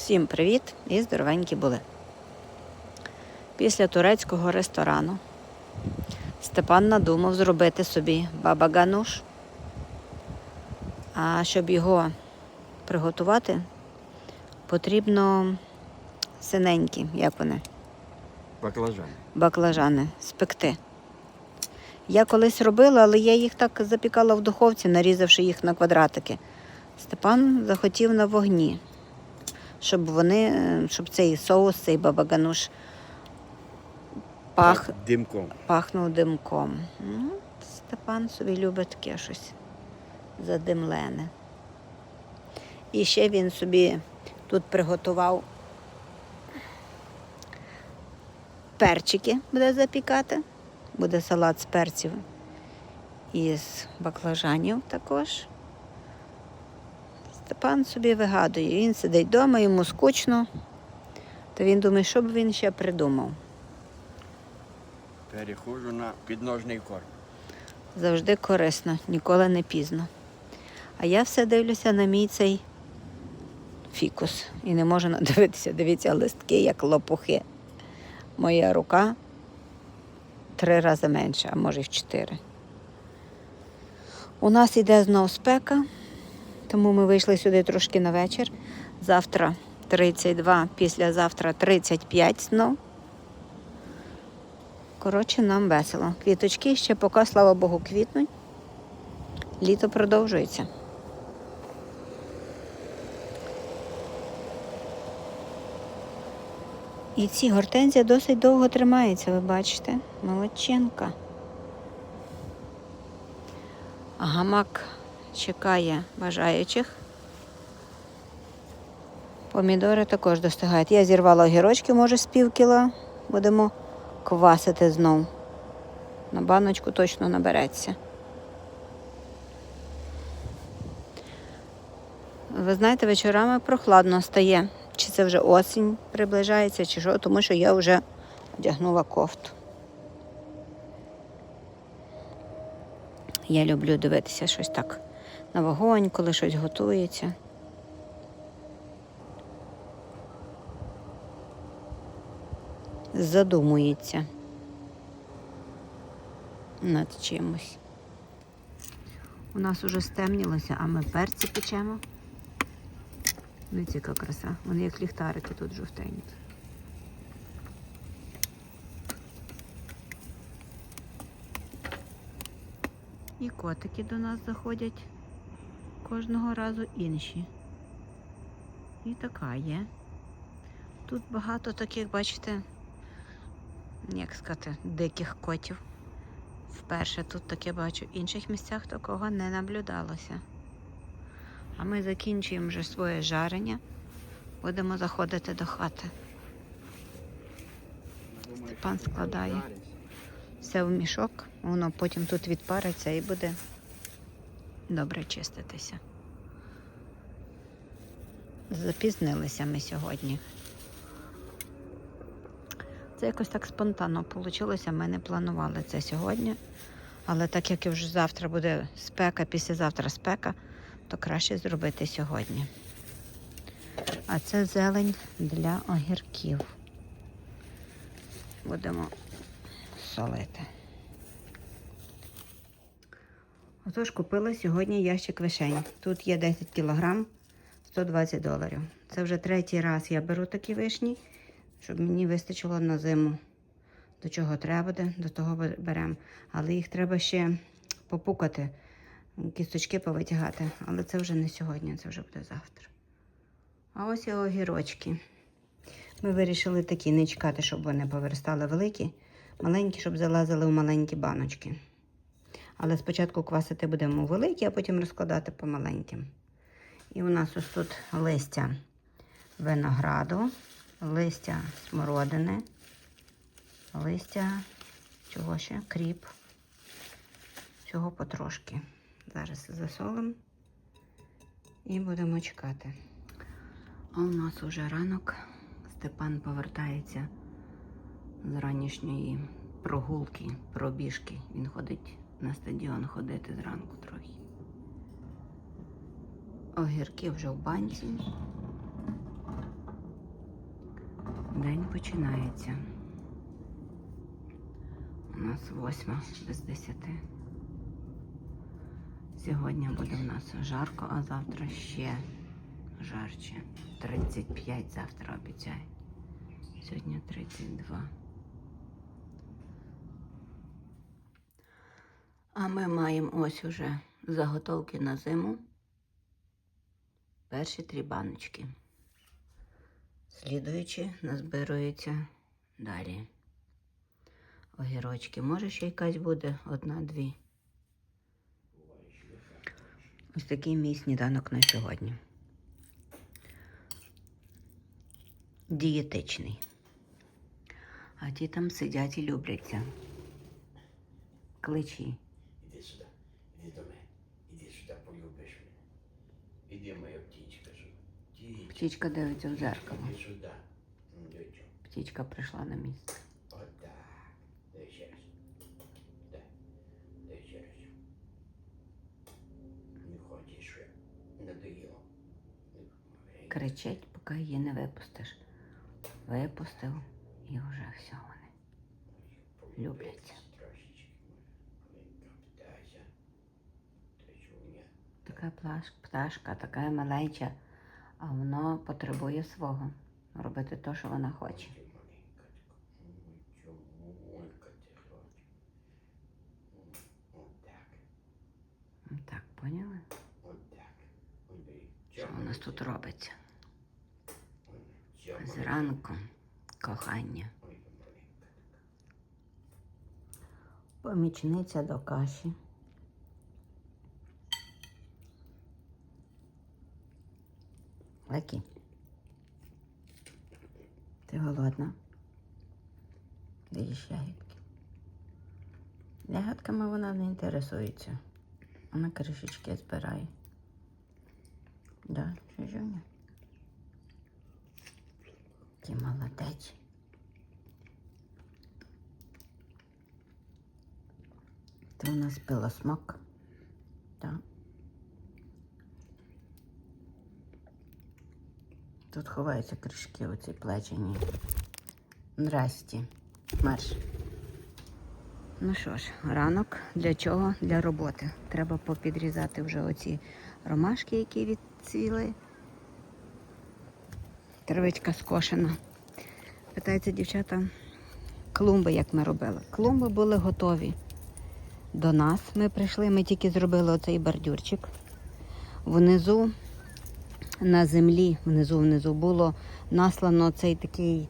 Всім привіт і здоровенькі були. Після турецького ресторану Степан надумав зробити собі баба-гануш. А щоб його приготувати, потрібно синенькі, як вони, Баклажан. баклажани спекти. Я колись робила, але я їх так запікала в духовці, нарізавши їх на квадратики. Степан захотів на вогні, щоб вони, щоб цей соус, цей бабагануш пах, Димком. пахнув димком. Ну, Степан собі любить таке щось задимлене. І ще він собі тут приготував перчики, буде запікати. Буде салат з перців і з баклажанів також. Степан собі вигадує, він сидить вдома, йому скучно, то він думає, що б він ще придумав. Переходжу на підножний корм. Завжди корисно, ніколи не пізно. А я все дивлюся на мій цей фікус і не можу надивитися. Дивіться, листки, як лопухи. Моя рука три рази менша, а може й в чотири. У нас іде знов спека, тому ми вийшли сюди трошки на вечір. Завтра 32, післязавтра 35 знов. Коротше, нам весело. Квіточки ще поки, слава Богу, квітнуть. Літо продовжується. І ці гортензія досить довго тримаються, ви бачите? Молодчинка. А гамак чекає бажаючих. Помідори також достигають. Я зірвала огірочки, може, з пів кіла. Будемо квасити знов. На баночку точно набереться. Ви знаєте, вечорами прохладно стає. Чи це вже осінь приближається, чи що, тому що я вже одягнула кофту. Я люблю дивитися щось так на вогонь, коли щось готується. Задумується над чимось. У нас уже стемнілося, а ми перці печемо. Ну, яка краса. Вони як ліхтарики тут жовтенькі. І котики до нас заходять кожного разу інші. І така є. Тут багато таких, бачите, як сказати, диких котів. Вперше тут таке бачу. В інших місцях такого не наблюдалося. А ми закінчуємо вже своє жарення. Будемо заходити до хати. Степан складає все в мішок, воно потім тут відпариться і буде добре чиститися. Запізнилися ми сьогодні. Це якось так спонтанно вийшло. Ми не планували це сьогодні. Але так як вже завтра буде спека, післязавтра спека, то краще зробити сьогодні. А це зелень для огірків. Будемо солити. Отож, купила сьогодні ящик вишень. Тут є 10 кілограм, 120 доларів. Це вже третій раз я беру такі вишні, щоб мені вистачило на зиму. До чого треба буде, до того беремо. Але їх треба ще попукати, кісточки повитягати. Але це вже не сьогодні, це вже буде завтра. А ось і огірочки. Ми вирішили такі не чекати, щоб вони повиростали великі, маленькі, щоб залазили в маленькі баночки. Але спочатку квасити будемо великі, а потім розкладати по маленьким. І у нас ось тут листя винограду, листя смородини, листя чого ще? Кріп. Всього потрошки. Зараз засолимо і будемо чекати. А у нас уже ранок. Степан повертається з ранішньої прогулки, пробіжки. Він ходить на стадіон ходити зранку трохи. Огірки вже в банці. День починається. У нас восьма без десяти. Сьогодні буде в нас жарко, а завтра ще жарче. 35 завтра обіцяють. Сьогодні 32. А ми маємо ось уже заготовки на зиму. Перші три баночки. Слідуючи, назбирується далі. Огірочки. Може, ще якась буде одна-дві. Ось такий мій сніданок на сьогодні. Дієтичний. А ті там сидять і любляться. Кличі. Іди сюди, іди до мене. Іди сюди, полюбиш мене. Іди, моя птічка сюди. Птічка, дивиться в зеркало. іди сюди. Птічка прийшла на місце. Отак. Дай ще раз. Дай. Дай ще раз. Не хочеш, що надоїло. Кричить, поки її не випустиш. Випустив і вже все вони. Любляться. Така пташка, така маленька, а воно потребує свого. Робити те, що вона хоче. Так, поняли? Що у нас тут робиться? Зранку кохання. Помічниця до каші. Лакі. Ти голодна? Їж ягідки. Ягодками вона не інтересується. Вона кришечки збирає. Да, Жужуня? Ти молодець. Це у нас пилосмок. Так. Тут ховаються кришки оці плечені. Здрасті. Марш. Ну що ж, ранок для чого? Для роботи. Треба попідрізати вже оці ромашки, які відцвіли. Травичка скошена. Питаються дівчата, клумби, як ми робили. Клумби були готові до нас. Ми прийшли, ми тільки зробили оцей бордюрчик. Внизу на землі, внизу внизу було наслано цей такий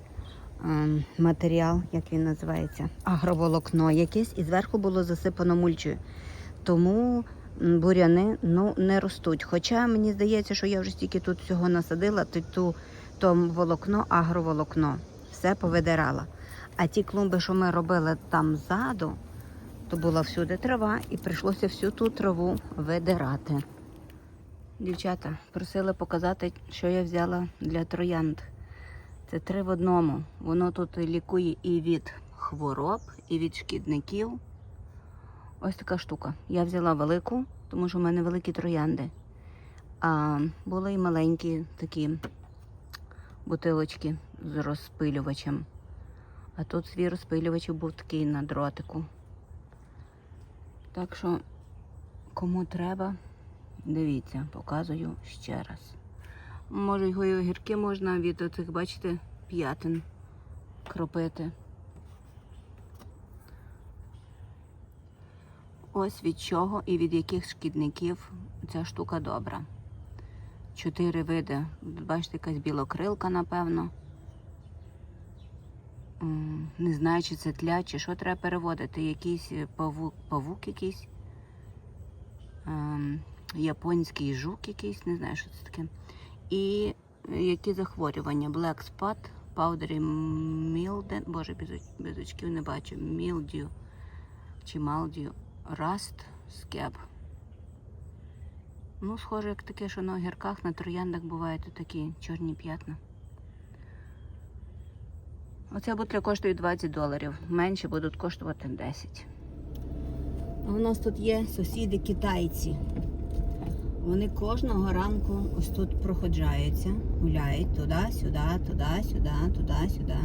ем, матеріал, як він називається, агроволокно якесь, і зверху було засипано мульчою. Тому буряни ну, не ростуть. Хоча мені здається, що я вже стільки тут всього насадила, то, ту, то волокно, агроволокно, все повидирала. А ті клумби, що ми робили там ззаду, то була всюди трава, і прийшлося всю ту траву видирати. Дівчата просили показати, що я взяла для троянд. Це три в одному. Воно тут лікує і від хвороб, і від шкідників. Ось така штука. Я взяла велику, тому що в мене великі троянди. А були і маленькі такі бутилочки з розпилювачем. А тут свій розпилювач був такий на дротику. Так що, кому треба, дивіться, показую ще раз. Може, його і огірки можна від оцих, бачите, п'ятин кропити. Ось від чого і від яких шкідників ця штука добра. Чотири види. Бачите, якась білокрилка, напевно. Не знаю, чи це тля, чи що треба переводити. Якийсь павук, павук якийсь. Японський жук якийсь, не знаю, що це таке. І е, які захворювання? Black spot, powdery mildew, боже, без, очків не бачу, mildew чи maldew, rust, scab. Ну, схоже, як таке, що на огірках, на трояндах бувають такі чорні п'ятна. Оця бутля коштує 20 доларів. Менше будуть коштувати 10. А у нас тут є сусіди китайці. Вони кожного ранку ось тут проходжаються, гуляють туди, сюди, туди, сюди, туди, сюди.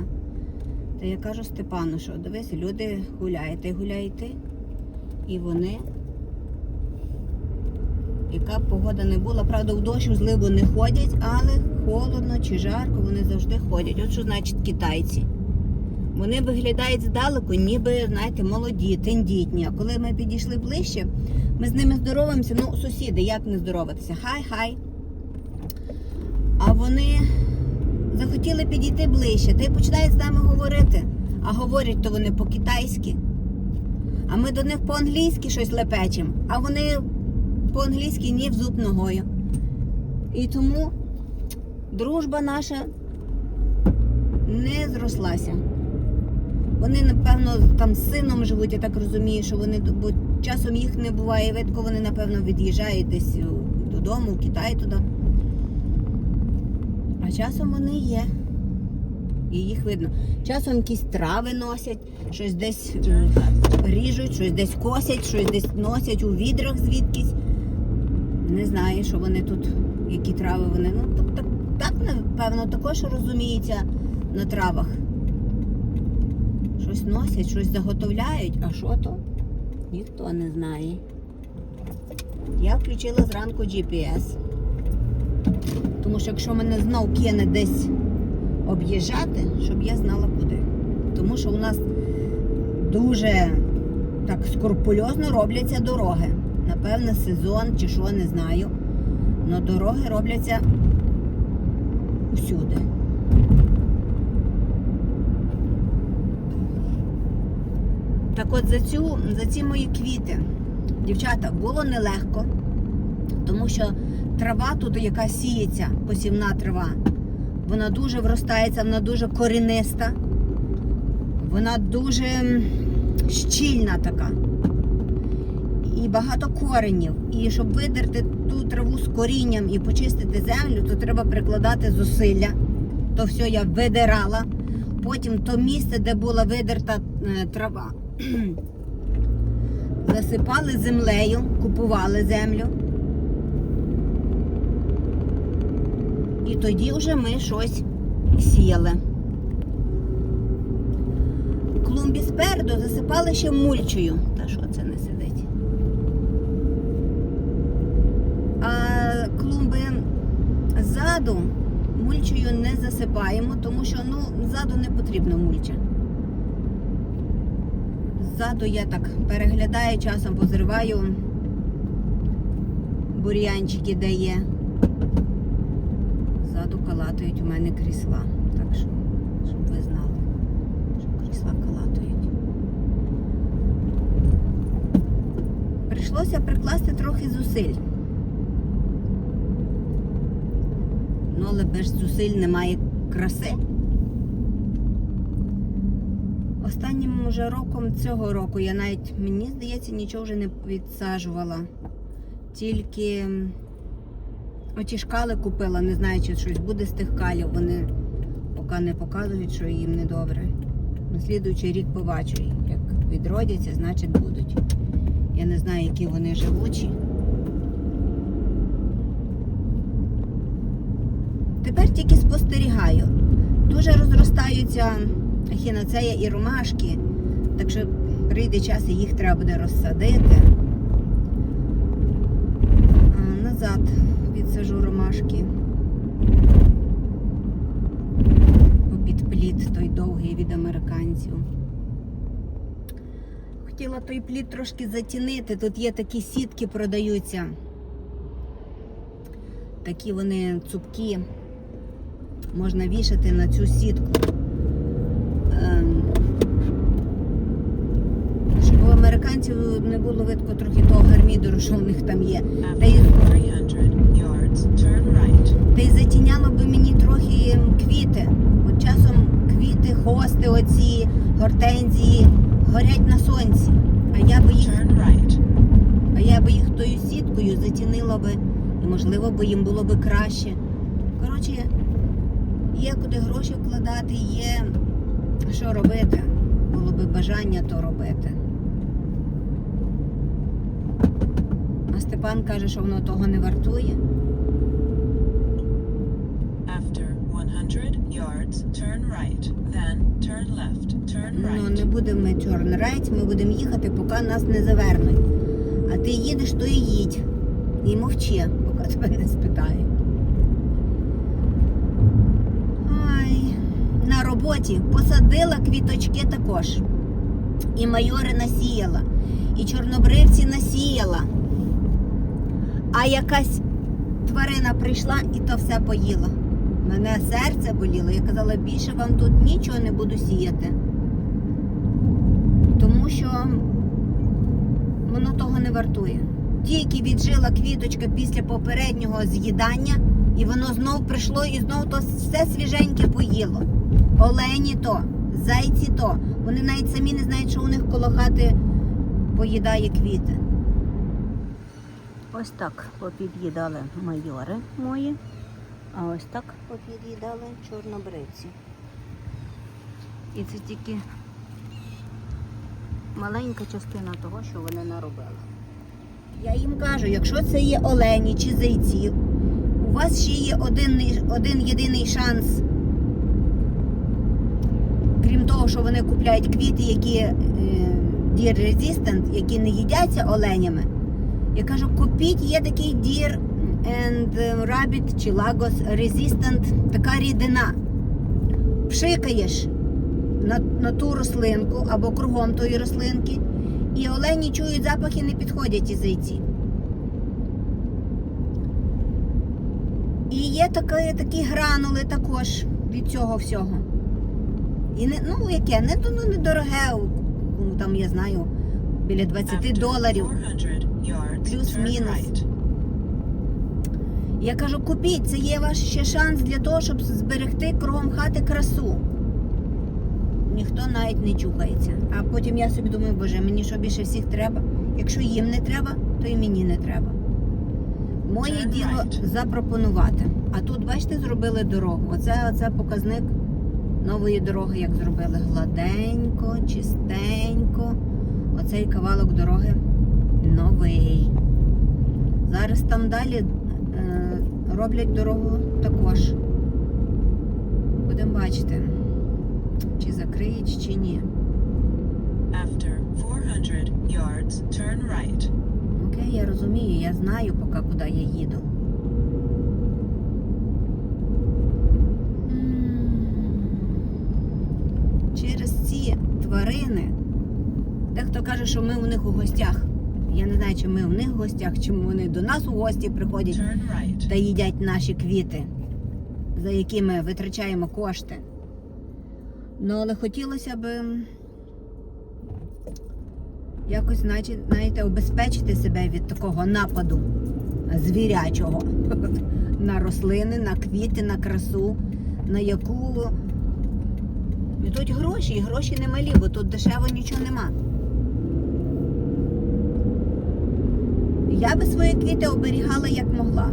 Та я кажу Степану, що дивись, люди гуляють, і гуляють. І вони. Яка б погода не була, правда, в дощ зливу не ходять, але холодно чи жарко, вони завжди ходять. От що значить китайці. Вони виглядають здалеку, ніби, знаєте, молоді, тендітні. А коли ми підійшли ближче, ми з ними здороваємося. Ну, сусіди, як не здороватися? Хай-хай. А вони захотіли підійти ближче, та й починають з нами говорити. А говорять то вони по-китайськи. А ми до них по-англійськи щось лепечемо, а вони по-англійськи ні в зуб ногою. І тому дружба наша не зрослася. Вони, напевно, там з сином живуть, я так розумію, що вони бо часом їх не буває видко, вони, напевно, від'їжджають десь додому, в Китай туди. А часом вони є. І їх видно. Часом якісь трави носять, щось десь е, ріжуть, щось десь косять, щось десь носять у відрах звідкись. Не знаю, що вони тут, які трави вони. Ну, так, так, напевно, також розуміються на травах. Щось носять, щось заготовляють, а що то? Ніхто не знає. Я включила зранку GPS. Тому що якщо мене знов кине десь об'їжджати, щоб я знала куди. Тому що у нас дуже так скрупульозно робляться дороги. Напевне, сезон чи що, не знаю. Но дороги робляться усюди. Так от за цю, за ці мої квіти, дівчата, було нелегко, тому що трава тут, яка сіється, посівна трава, вона дуже вростається, вона дуже корениста, вона дуже щільна така. І багато коренів. І щоб видерти ту траву з корінням і почистити землю, то треба прикладати зусилля. То все я видирала. Потім то місце, де була видерта е, трава, засипали землею, купували землю. І тоді вже ми щось сіяли. Клумбі спереду засипали ще мульчою. Та що це не сидить? А клумби ззаду мульчою не засипаємо, тому що ну, ззаду не потрібно мульча. Ззаду я так переглядаю часом, позриваю бур'янчики, де є. Ззаду калатають у мене крісла. Так що, щоб ви знали, що крісла калатають. Прийшлося прикласти трохи зусиль. Ну, але без зусиль немає краси. Останнім уже роком цього року я навіть, мені здається, нічого вже не відсаджувала. Тільки оті шкали купила, не знаю, чи щось буде з тих калів. Вони поки не показують, що їм не добре. На рік побачу, як відродяться, значить будуть. Я не знаю, які вони живучі. Тепер тільки спостерігаю. Дуже розростаються ехінацея і ромашки, так що прийде час і їх треба буде розсадити. А, назад підсажу ромашки. Попід плід той довгий від американців. Хотіла той плід трошки затінити. Тут є такі сітки продаються. Такі вони цупкі. Можна вішати на цю сітку. Ем, Щоб у американців не було видко трохи того гармідору, що в них там є. Та й, After 300 yards, right. та й затіняло би мені трохи квіти. От часом квіти, хости, оці, гортензії горять на сонці. А я би їх. А я би їх тою сіткою затінила би, і можливо би їм було би краще. Коротше, є куди гроші вкладати, є що робити. Було би бажання то робити. А Степан каже, що воно того не вартує. After 100 yards, turn right. Then turn left. Turn Ну, не right. будемо ми turn right, ми будемо їхати, поки нас не завернуть. А ти їдеш, то і їдь. І мовчи, поки тебе не спитає. Ай, на роботі посадила квіточки також. І майори насіяла, і чорнобривці насіяла. А якась тварина прийшла і то все поїла. Мене серце боліло. Я казала, більше вам тут нічого не буду сіяти. Тому що воно того не вартує. Тільки віджила квіточка після попереднього з'їдання, і воно знов прийшло і знов то все свіженьке поїло. Олені то, зайці то. Вони навіть самі не знають, що у них коло хати поїдає квіти. Ось так попід'їдали майори мої, а ось так попід'їдали чорнобривці. І це тільки маленька частина того, що вони наробили. Я їм кажу, якщо це є олені чи зайці, у вас ще є один, один єдиний шанс. Крім того, що вони купляють квіти, які е, deer resistant, які не їдяться оленями. Я кажу, купіть, є такий deer and rabbit чи lagos resistant, така рідина. Пшикаєш на, на ту рослинку або кругом тої рослинки, і олені чують запахи, не підходять і зайці. І є такі, такі гранули також від цього всього. І не, ну яке, не, ну, недороге, там я знаю, біля 20 доларів. 400 yards, turn Плюс-мінус. Я кажу, купіть, це є ваш ще шанс для того, щоб зберегти кругом хати красу. Ніхто навіть не чухається. А потім я собі думаю, боже, мені що більше всіх треба. Якщо їм не треба, то і мені не треба. Моє Turn діло right. запропонувати. А тут, бачите, зробили дорогу. Оце, оце показник нової дороги, як зробили. Гладенько, чистенько. Оцей кавалок дороги новий. Зараз там далі е, роблять дорогу також. Будемо бачити, чи закриють, чи ні. After 400 yards, turn right. Окей, я розумію, я знаю поки куди я їду. Каже, що ми у них у гостях. Я не знаю, чи ми у них в гостях, чи вони до нас у гості приходять right. та їдять наші квіти, за які ми витрачаємо кошти. Ну, але хотілося б якось, знаєте, обезпечити себе від такого нападу звірячого на рослини, на квіти, на красу, на яку йдуть гроші, і гроші немалі, бо тут дешево нічого нема. Я би свої квіти оберігала як могла.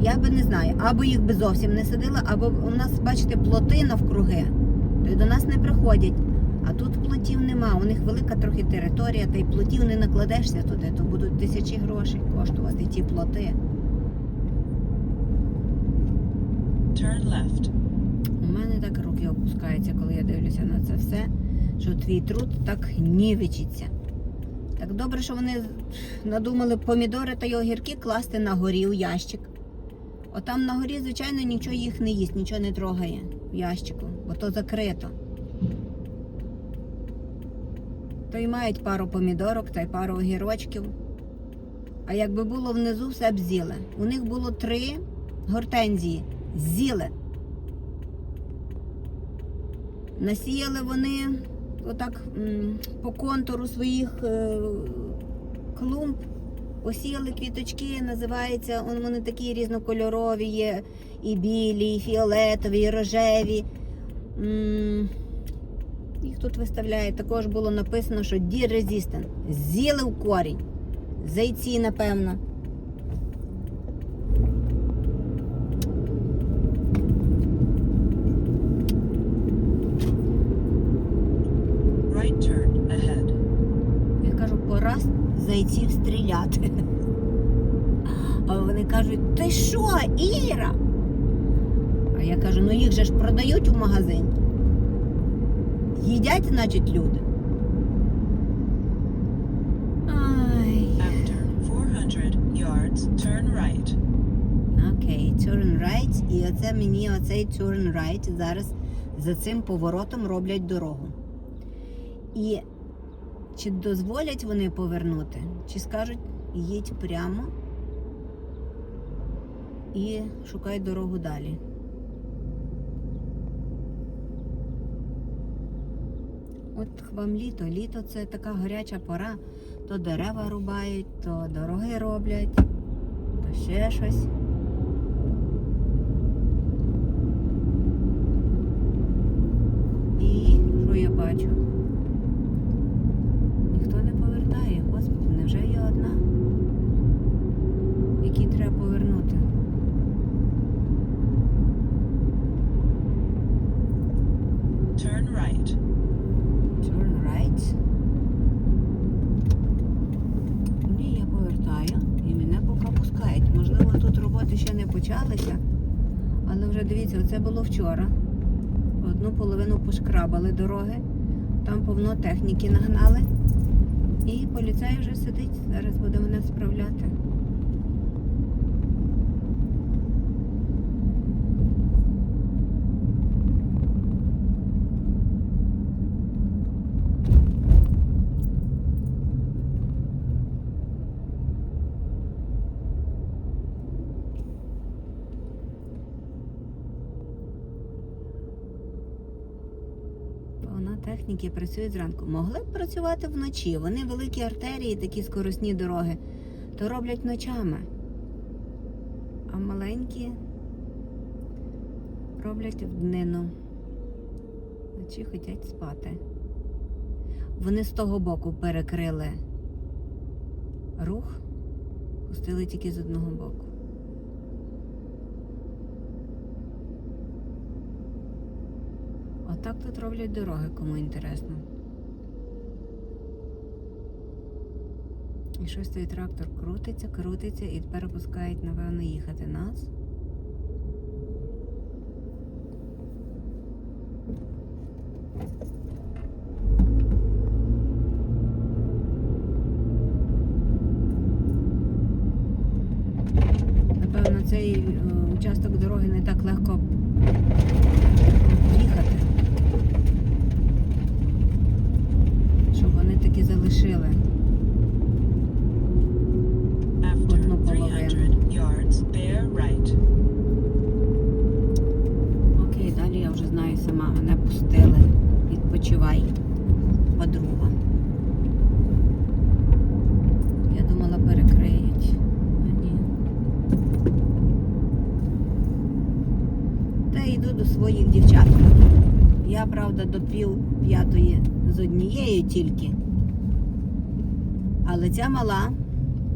Я би не знаю, або їх би зовсім не садила, або у нас, бачите, плоти навкруги, то й до нас не приходять. А тут плотів нема. У них велика трохи територія, та й плотів не накладешся туди, то будуть тисячі грошей коштувати ті плоти. Turn left. У мене так руки опускаються, коли я дивлюся на це все, що твій труд так нівечиться. Так добре, що вони надумали помідори та й огірки класти на горі у ящик. Отам на горі, звичайно, нічого їх не їсть, нічого не трогає в ящику, бо то закрито. То й мають пару помідорок та й пару огірочків. А якби було внизу, все б з'їли. У них було три гортензії. З'їли. Насіяли вони отак по контуру своїх е, клумб, посіяли квіточки, називається, вони такі різнокольорові є, і білі, і фіолетові, і рожеві. Їх тут виставляють. Також було написано, що Deer Resistant. З'їли в корінь. Зайці, напевно. Right turn ahead. Я кажу, пора з зайців стріляти. А вони кажуть, ти що, Іра? А я кажу, ну їх же ж продають в магазині. Їдять, значить, люди. Ай. After 400 yards, turn right. Окей, turn right. І оце мені оцей turn right зараз за цим поворотом роблять дорогу. І чи дозволять вони повернути, чи скажуть їдь прямо і шукай дорогу далі. От вам літо. Літо це така гаряча пора. То дерева рубають, то дороги роблять, то ще щось. І що я бачу? Ніхто не повертає. Господи, невже я одна? Якій треба повернути? Turn right. Turn right. Ні, я повертаю і мене поки пускають. Можливо, тут роботи ще не почалися. Але вже дивіться, оце було вчора. Одну половину пошкрабали дороги, там повно техніки нагнали. І поліцай вже сидить, зараз буде мене справляти. Техніки працюють зранку. Могли б працювати вночі. Вони великі артерії, такі скоросні дороги, то роблять ночами. А маленькі роблять в днину. Вночі хочуть спати. Вони з того боку перекрили рух, пустили тільки з одного боку. Отак тут роблять дороги, кому інтересно. І щось той трактор крутиться, крутиться і тепер пускають, напевно, їхати нас. Напевно, цей е, участок дороги не так легко їхати. Щоб вони таки залишили. After Одну половину. 300 yards, bear right. Окей, далі я вже знаю сама. Мене пустили. Відпочивай, подруга. Я думала, перекриють. А ні. Та йду до своїх дівчат. Правда, до пів п'ятої з однією тільки. Але ця мала,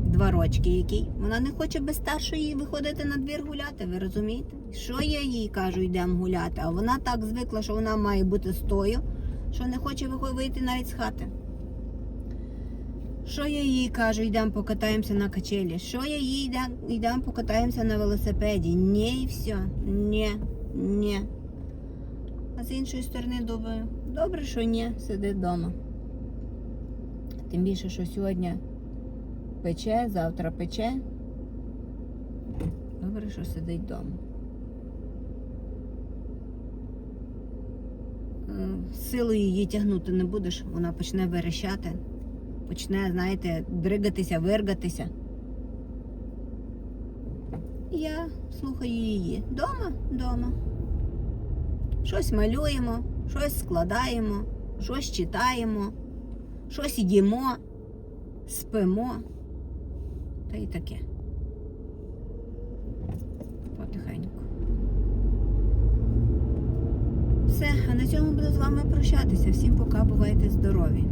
два рочки який, вона не хоче без старшої виходити на двір гуляти, ви розумієте? Що я їй кажу, йдемо гуляти, а вона так звикла, що вона має бути стою, що не хоче вийти навіть з хати. Що я їй кажу, йдемо покатаємося на качелі. Що я їй йдемо покатаємося на велосипеді. Ні, і все. Ні, ні. А з іншої сторони думаю, добре, що ні, сиди вдома. Тим більше, що сьогодні пече, завтра пече. Добре, що сидить вдома. Е, Силою її тягнути не будеш, вона почне верещати, почне, знаєте, дригатися, виргатися. Я слухаю її. Дома, дома. Щось малюємо, щось складаємо, щось читаємо, щось їмо, спимо. Та й таке. Потихеньку. Все, а на цьому буду з вами прощатися. Всім пока, бувайте здорові.